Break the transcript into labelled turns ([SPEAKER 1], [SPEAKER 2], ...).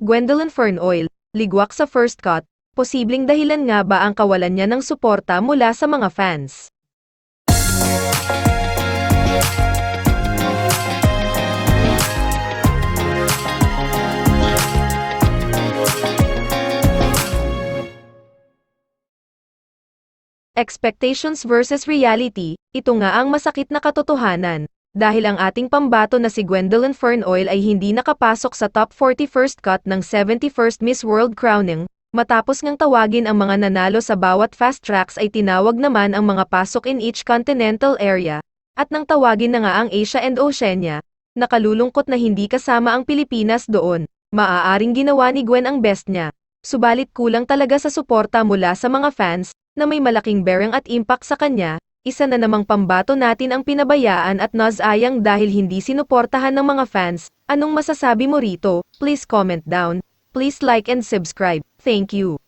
[SPEAKER 1] Gwendolyn Fernoil, ligwak sa first cut, posibleng dahilan nga ba ang kawalan niya ng suporta mula sa mga fans? Expectations versus reality, ito nga ang masakit na katotohanan. Dahil ang ating pambato na si Gwendolyn Fernoil ay hindi nakapasok sa top 40 first cut ng 71st Miss World Crowning, matapos ngang tawagin ang mga nanalo sa bawat fast tracks ay tinawag naman ang mga pasok in each continental area, at nang tawagin na nga ang Asia and Oceania, nakalulungkot na hindi kasama ang Pilipinas doon, maaaring ginawa ni Gwen ang best niya. Subalit kulang talaga sa suporta mula sa mga fans, na may malaking bearing at impact sa kanya, isa na namang pambato natin ang pinabayaan at nazayang dahil hindi sinuportahan ng mga fans. Anong masasabi mo rito? Please comment down. Please like and subscribe. Thank you.